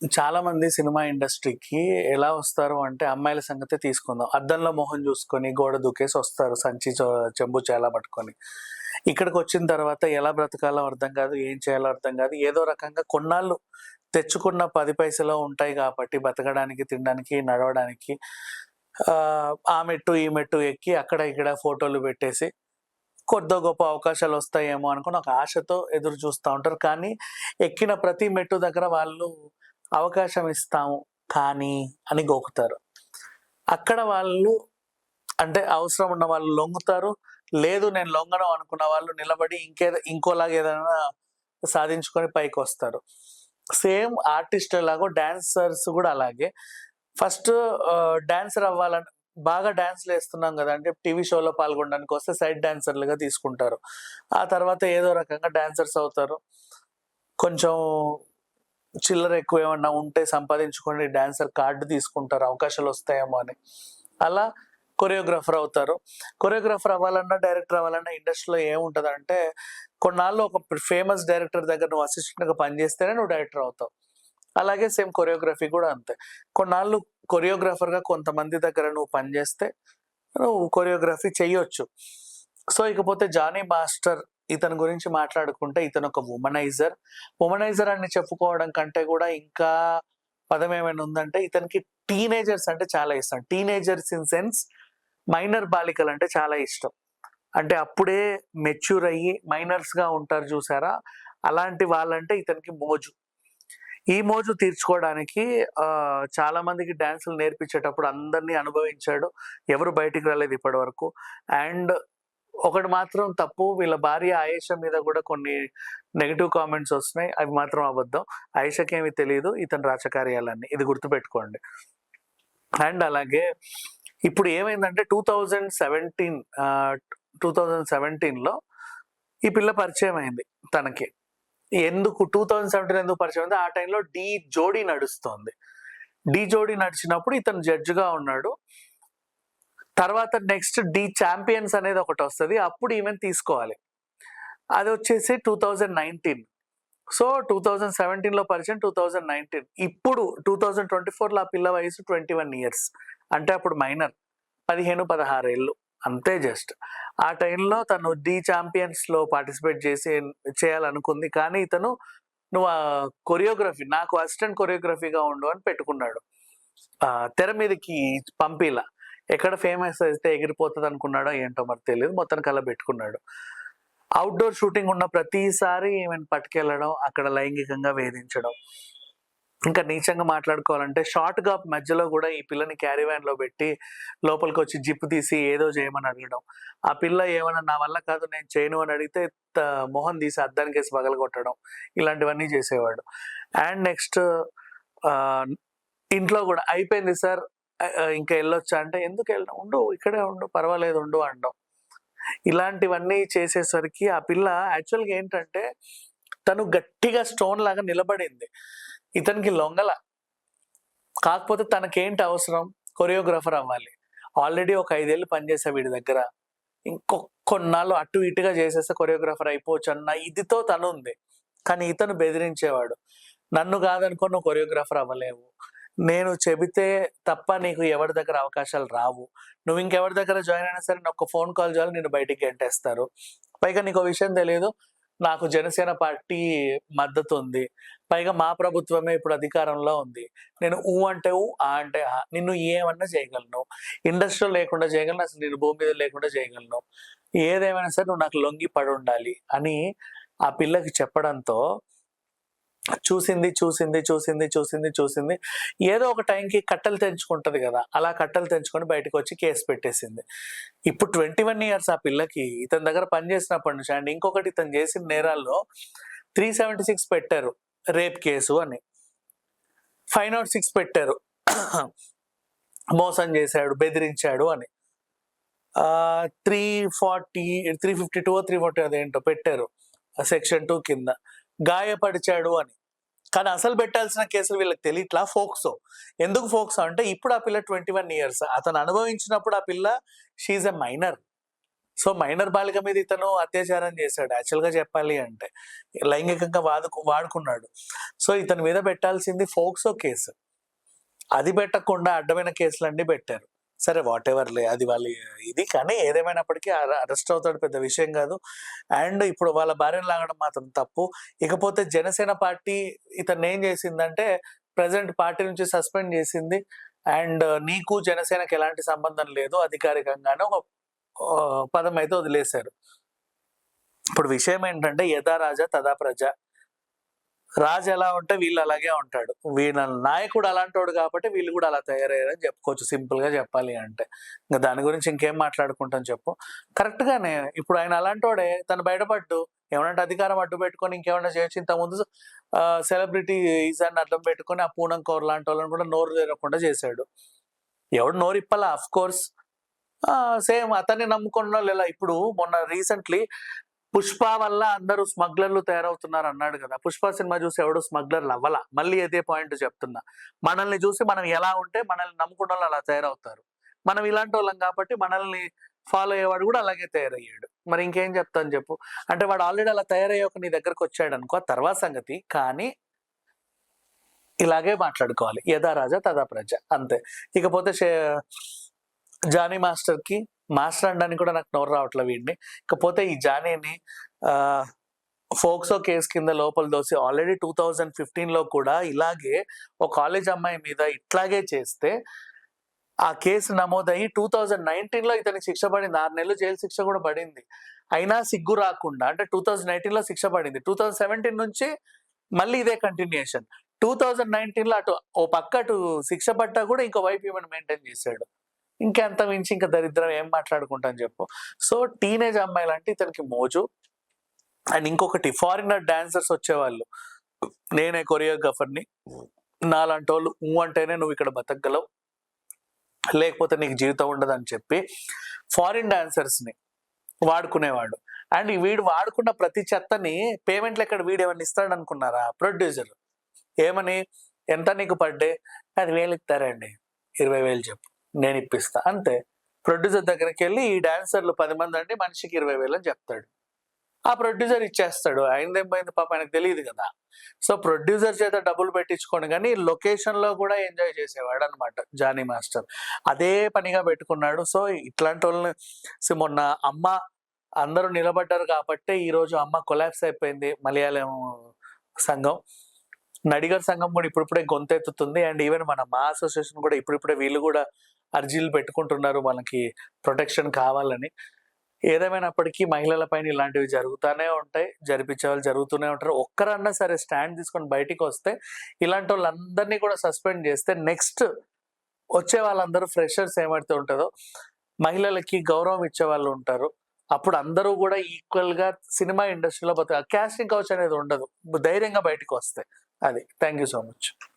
చాలా మంది సినిమా ఇండస్ట్రీకి ఎలా వస్తారు అంటే అమ్మాయిల సంగతి తీసుకుందాం. అద్దంలో మొహం చూసుకొని గోడ దూకేసి వస్తారు సంచి చెంబు చేలా పట్టుకొని. ఇక్కడికి వచ్చిన తర్వాత ఎలా బ్రతకాలో అర్థం కాదు ఏం చేయాలో అర్థం కాదు. ఏదో రకంగా కొన్నాళ్ళు తెచ్చుకున్న పది పైసలు ఉంటాయి కాబట్టి బతకడానికి తినడానికి నడవడానికి ఆ, ఆ మెట్టు ఈ మెట్టు ఎక్కి అక్కడ ఇక్కడ ఫోటోలు పెట్టేసి కొద్ది గొప్ప అవకాశాలు వస్తాయేమో అనుకుని ఒక ఆశతో ఎదురు చూస్తూ ఉంటారు. కానీ ఎక్కిన ప్రతి మెట్టు దగ్గర వాళ్ళు అవకాశం ఇస్తాము కానీ అని గోకుతారు. అక్కడ వాళ్ళు అంటే అవసరం ఉన్న వాళ్ళు లొంగుతారు. లేదు నేను లొంగను అనుకున్న వాళ్ళు నిలబడి ఇంకే ఇంకోలాగా ఏదైనా సాధించుకొని పైకి వస్తారు సేమ్ ఆర్టిస్ట్ లాగో డాన్సర్స్ కూడా అలాగే. ఫస్ట్ డాన్సర్ అవ్వాలని బాగా డాన్స్లు వేస్తున్నాం కదా అంటే టీవీ షోలో పాల్గొనడానికి వస్తే సైడ్ డాన్సర్లుగా తీసుకుంటారు. ఆ తర్వాత ఏదో రకంగా డాన్సర్స్ అవుతారు. కొంచెం చిల్లర ఎక్కువ ఏమన్నా ఉంటే సంపాదించుకొని డాన్సర్ కార్డు తీసుకుంటారు అవకాశాలు వస్తాయేమో అని. అలా కొరియోగ్రాఫర్ అవుతారు. కొరియోగ్రాఫర్ అవ్వాలన్నా డైరెక్టర్ అవ్వాలన్నా ఇండస్ట్రీలో ఏముంటుంది అంటే కొన్నాళ్ళు ఒక ఫేమస్ డైరెక్టర్ దగ్గర నువ్వు అసిస్టెంట్గా పనిచేస్తేనే నువ్వు డైరెక్టర్ అవుతావు. అలాగే సేమ్ కొరియోగ్రఫీ కూడా అంతే. కొన్నాళ్ళు కొరియోగ్రాఫర్గా కొంతమంది దగ్గర నువ్వు పనిచేస్తే నువ్వు కొరియోగ్రఫీ చేయొచ్చు సో ఇకపోతే జానీ మాస్టర్ ఇతని గురించి మాట్లాడుకుంటే ఇతను ఒక ఉమనైజర్ ఉమనైజర్ అని చెప్పుకోవడం కంటే కూడా ఇంకా పదం ఏమైనా ఉందంటే ఇతనికి టీనేజర్స్ అంటే చాలా ఇష్టం. టీనేజర్స్ ఇన్ సెన్స్ మైనర్ బాలికలు అంటే చాలా ఇష్టం. అంటే అప్పుడే మెచ్యూర్ అయ్యి మైనర్స్గా ఉంటారు చూసారా? అలాంటి వాళ్ళంటే ఇతనికి మోజు. ఈ మోజు తీర్చుకోవడానికి చాలా మందికి డ్యాన్సులు నేర్పించేటప్పుడు అందరినీ అనుభవించాడు. ఎవరు బయటికి రాలేదు ఇప్పటి వరకు అండ్ ఒకటి మాత్రం తప్పు. వీళ్ళ భార్య ఆయేష మీద కూడా కొన్ని నెగిటివ్ కామెంట్స్ వస్తున్నాయి. అవి మాత్రం అబద్ధం. ఆయేషకేమి తెలియదు ఇతని రాచకార్యాలన్నీ ఇది గుర్తుపెట్టుకోండి. అండ్ అలాగే ఇప్పుడు ఏమైందంటే two thousand seventeen two thousand సెవెంటీన్లో ఈ పిల్ల పరిచయం అయింది తనకి. ఎందుకు? టూ థౌజండ్ సెవెంటీన్ ఎందుకు పరిచయం అయింది? ఆ టైంలో డి జోడీ నడుస్తోంది. డి జోడీ నడిచినప్పుడు ఇతను జడ్జిగా ఉన్నాడు. తర్వాత నెక్స్ట్ డి ఛాంపియన్స్ అనేది ఒకటి వస్తుంది. అప్పుడు ఈవెన్ తీసుకోవాలి. అది వచ్చేసి two thousand nineteen so two thousand సెవెంటీన్లో పరిచయం టూ థౌజండ్ నైన్టీన్ ఇప్పుడు టూ థౌజండ్ ట్వంటీ ఫోర్లో ఆ పిల్ల వయసు ట్వంటీ వన్ ఇయర్స్ అంటే అప్పుడు మైనర్ పదిహేను పదహారు ఏళ్ళు. అంతే జస్ట్ ఆ టైంలో తను డి ఛాంపియన్స్లో పార్టిసిపేట్ చేసి చేయాలనుకుంది. కానీ ఇతను నువ్వు కొరియోగ్రఫీ నాకు అసిస్టెంట్ కొరియోగ్రఫీగా ఉండు అని పెట్టుకున్నాడు. తెర మీదకి పంపిలా. ఎక్కడ ఫేమస్ అయితే ఎగిరిపోతుంది అనుకున్నాడో ఏంటో మరి తెలియదు మొత్తం అలా పెట్టుకున్నాడు. అవుట్డోర్ షూటింగ్ ఉన్న ప్రతిసారి ఈమెను పట్టుకెళ్ళడం అక్కడ లైంగికంగా వేధించడం. ఇంకా నీచంగా మాట్లాడుకోవాలంటే షార్ట్గా మధ్యలో కూడా ఈ పిల్లని క్యారీ వ్యాన్లో పెట్టి లోపలికి వచ్చి జిప్ తీసి ఏదో చేయమని అడగడం. ఆ పిల్ల ఏమైనా నా వల్ల కాదు నేను చేయను అని అడిగితే త- మొహం తీసి అద్దానికి వేసి పగలగొట్టడం. ఇలాంటివన్నీ చేసేవాడు. అండ్ నెక్స్ట్ ఇంట్లో కూడా అయిపోయింది సార్. ఇంకా వెళ్ళొచ్చా? అంటే ఎందుకు వెళ్ళడం? ఉండు ఇక్కడే ఉండు పర్వాలేదు ఉండు అనడం ఇలాంటివన్నీ చేసేసరికి ఆ పిల్ల యాక్చువల్గా ఏంటంటే తను గట్టిగా స్టోన్ లాగా నిలబడింది. ఇతనికి లొంగల. కాకపోతే తనకేంటి అవసరం? కొరియోగ్రాఫర్ అవ్వాలి. ఆల్రెడీ ఒక ఐదేళ్ళు పనిచేసా వీడి దగ్గర. ఇంకొకొన్నాళ్ళు అటు ఇటుగా చేసేస్తే కొరియోగ్రాఫర్ అయిపోవచ్చు అన్న ఇదితో తను ఉంది కానీ ఇతను బెదిరించేవాడు. నన్ను కాదనుకో నువ్వు కొరియోగ్రాఫర్ అవ్వలేవు. నేను చెబితే తప్ప నీకు ఎవరి దగ్గర అవకాశాలు రావు. నువ్వు ఇంకెవరి దగ్గర జాయిన్ అయినా సరే నాకు ఒక ఫోన్ కాల్ చేయాలి నేను బయటికి గెంటేస్తారు. పైగా నీకు విషయం తెలియదు నాకు జనసేన పార్టీ మద్దతు ఉంది పైగా మా ప్రభుత్వమే ఇప్పుడు అధికారంలో ఉంది. నేను ఊ అంటే ఊ ఆ అంటే ఆ నిన్ను ఏమన్నా చేయగలను. ఇండస్ట్రీలో లేకుండా చేయగలను అసలు నేను భూమి మీద లేకుండా చేయగలను. ఏదేమైనా సరే నువ్వు నాకు లొంగి పడి ఉండాలి అని ఆ పిల్లకి చెప్పడంతో చూసింది చూసింది చూసింది చూసింది చూసింది. ఏదో ఒక టైంకి కట్టలు తెంచుకుంటుంది కదా అలా కట్టలు తెంచుకొని బయటకు వచ్చి కేసు పెట్టేసింది. ఇప్పుడు ట్వంటీ వన్ ఇయర్స్ ఆ పిల్లకి ఇతని దగ్గర పనిచేసినప్పటి నుంచి అండ్ ఇంకొకటి ఇతను చేసిన నేరాల్లో త్రీ సెవెంటీ సిక్స్ పెట్టారు రేప్ కేసు అని. ఫైవ్ నాట్ సిక్స్ పెట్టారు. మోసం చేశాడు బెదిరించాడు అని. Three forty three fifty two three forty అదేంటో పెట్టారు సెక్షన్ టూ కింద. గాయపరిచాడు అని. కానీ అసలు పెట్టాల్సిన కేసులు వీళ్ళకి తెలియట్లా ఫోక్సో. ఎందుకు ఫోక్సో అంటే ఇప్పుడు ఆ పిల్ల ట్వంటీ వన్ ఇయర్స్. అతను అనుభవించినప్పుడు ఆ పిల్ల she's a minor so minor బాలిక మీద ఇతను అత్యాచారం చేశాడు. యాక్చువల్గా చెప్పాలి అంటే లైంగికంగా వాడుకు వాడుకున్నాడు. సో ఇతని మీద పెట్టాల్సింది ఫోక్సో కేసు. అది పెట్టకుండా అడ్డమైన కేసులన్నీ పెట్టారు. సరే వాట్ ఎవర్ లే అది వాళ్ళ ఇది. కానీ ఏదేమైనప్పటికీ అరెస్ట్ అవుతాడు పెద్ద విషయం కాదు. అండ్ ఇప్పుడు వాళ్ళ భార్యను లాగడం మాత్రం తప్పు. ఇకపోతే జనసేన పార్టీ ఇతను ఏం చేసిందంటే ప్రజెంట్ పార్టీ నుంచి సస్పెండ్ చేసింది. అండ్ నీకు జనసేనకి ఎలాంటి సంబంధం లేదు అధికారికంగానే ఒక పదం అయితే వదిలేశారు. ఇప్పుడు విషయం ఏంటంటే యథా రాజా తదా ప్రజ. రాజు ఎలా ఉంటే వీళ్ళు అలాగే ఉంటాడు. వీళ్ళ నాయకుడు అలాంటోడు కాబట్టి వీళ్ళు కూడా అలా తయారయ్యారని చెప్పుకోవచ్చు. సింపుల్గా చెప్పాలి అంటే. ఇంకా దాని గురించి ఇంకేం మాట్లాడుకుంటాం చెప్పు. కరెక్ట్గానే ఇప్పుడు ఆయన అలాంటోడే తను బయటపడ్డు. ఏమనంటే అధికారం అడ్డు పెట్టుకొని ఇంకేమైనా చేయొచ్చు. ఇంతకుముందు సెలబ్రిటీ ఈజాన్ని అడ్డం పెట్టుకొని ఆ పూనం కౌర్ లాంటి వాళ్ళని కూడా నోరు తెరవకుండా చేశాడు. ఎవడు నోరు ఇప్పాలా? అఫ్ కోర్స్ సేమ్ అతన్ని నమ్ముకున్న వాళ్ళు ఎలా? ఇప్పుడు మొన్న రీసెంట్లీ పుష్ప వల్ల అందరూ స్మగ్లర్లు తయారవుతున్నారు అన్నాడు కదా. పుష్ప సినిమా చూసి ఎవడు స్మగ్లర్లు అవ్వాల మళ్ళీ అదే పాయింట్ చెప్తున్నా. మనల్ని చూసి మనం ఎలా ఉంటే మనల్ని నమ్ముకున్న వాళ్ళు అలా తయారవుతారు. మనం ఇలాంటి వాళ్ళం కాబట్టి మనల్ని ఫాలో అయ్యేవాడు కూడా అలాగే తయారయ్యాడు. మరి ఇంకేం చెప్తాను చెప్పు? అంటే వాడు ఆల్రెడీ అలా తయారయ్యాక నీ దగ్గరకు వచ్చాడు అనుకో తర్వాత సంగతి. కానీ ఇలాగే మాట్లాడుకోవాలి. యథా రాజా తదా ప్రజ. అంతే. ఇకపోతే జానీ మాస్టర్కి మాస్టర్ అనడానికి కూడా నాకు నోరు రావట్లే వీడిని. ఇకపోతే ఈ జానీని ఫోక్సో కేసు కింద లోపల దోసి ఆల్రెడీ టూ థౌజండ్ ఫిఫ్టీన్లో కూడా ఇలాగే ఒక కాలేజ్ అమ్మాయి మీద ఇట్లాగే చేస్తే ఆ కేసు నమోదయ్యి టూ థౌజండ్ నైన్టీన్లో ఇతని ఇతనికి శిక్ష పడింది. ఆరు నెలలు జైలు శిక్ష కూడా పడింది. అయినా సిగ్గు రాకుండా అంటే టూ థౌజండ్ నైన్టీన్లో శిక్ష పడింది. టూ థౌజండ్ సెవెంటీన్ నుంచి మళ్ళీ ఇదే కంటిన్యూషన్ టూ థౌజండ్ నైన్టీన్లో అటు ఓ పక్క అటు శిక్ష పట్టా కూడా ఇంకో వైపు ఈమెను మెయింటైన్ చేశాడు. ఇంకెంత మించి ఇంకా దరిద్రం ఏం మాట్లాడుకుంటాను చెప్పు. సో టీనేజ్ అమ్మాయిలు అంటే ఇతనికి మోజు. అండ్ ఇంకొకటి ఫారినర్ డాన్సర్స్ వచ్చేవాళ్ళు. నేనే కొరియోగ్రాఫర్ని నాలాంటి వాళ్ళు అంటేనే నువ్వు ఇక్కడ బతకగలవు. లేకపోతే నీకు జీవితం ఉండదు అని చెప్పి ఫారిన్ డాన్సర్స్ని వాడుకునేవాడు. అండ్ వీడు వాడుకున్న ప్రతి చెత్తని పేమెంట్లు ఎక్కడ వీడు ఏమన్నా ఇస్తాడు అనుకున్నారా ప్రొడ్యూసర్ ఏమని? ఎంత నీకు పడ్డే అది వేలు ఇస్తారండి ఇరవై వేలు చెప్పు. నేను ఇప్పిస్తా అంతే ప్రొడ్యూసర్ దగ్గరికి వెళ్ళి ఈ డాన్సర్లు పది మంది అంటే మనిషికి ఇరవై వేలు అని చెప్తాడు. ఆ ప్రొడ్యూసర్ ఇచ్చేస్తాడు. ఆయనదేం పోయింది పాప ఆయనకు తెలియదు కదా. సో ప్రొడ్యూసర్ చేత డబ్బులు పెట్టించుకోండి. కానీ లొకేషన్లో కూడా ఎంజాయ్ చేసేవాడు అనమాట జానీ మాస్టర్. అదే పనిగా పెట్టుకున్నాడు. సో ఇట్లాంటి వాళ్ళని మొన్న అమ్మ అందరూ నిలబడ్డారు కాబట్టి ఈ రోజు అమ్మ కొలాప్స్ అయిపోయింది మలయాళం సంఘం. నడిగర్ సంఘం కూడా ఇప్పుడిప్పుడే గొంతెత్తుతుంది. అండ్ ఈవెన్ మన మా అసోసియేషన్ కూడా ఇప్పుడిప్పుడే వీళ్ళు కూడా అర్జీలు పెట్టుకుంటున్నారు మనకి ప్రొటెక్షన్ కావాలని. ఏదేమైనప్పటికీ మహిళల పైన ఇలాంటివి జరుగుతూనే ఉంటాయి జరిపించే వాళ్ళు జరుగుతూనే ఉంటారు. ఒక్కరన్నా సరే స్టాండ్ తీసుకొని బయటికి వస్తే ఇలాంటి వాళ్ళందరినీ కూడా సస్పెండ్ చేస్తే నెక్స్ట్ వచ్చే వాళ్ళందరూ ఫ్రెషర్స్ ఏమైతే ఉంటుందో మహిళలకి గౌరవం ఇచ్చే వాళ్ళు ఉంటారు. అప్పుడు అందరూ కూడా ఈక్వల్గా సినిమా ఇండస్ట్రీలో పోతే క్యాస్టింగ్ కౌచ్ అనేది ఉండదు. ధైర్యంగా బయటకు వస్తాయి అది. Thank you so much.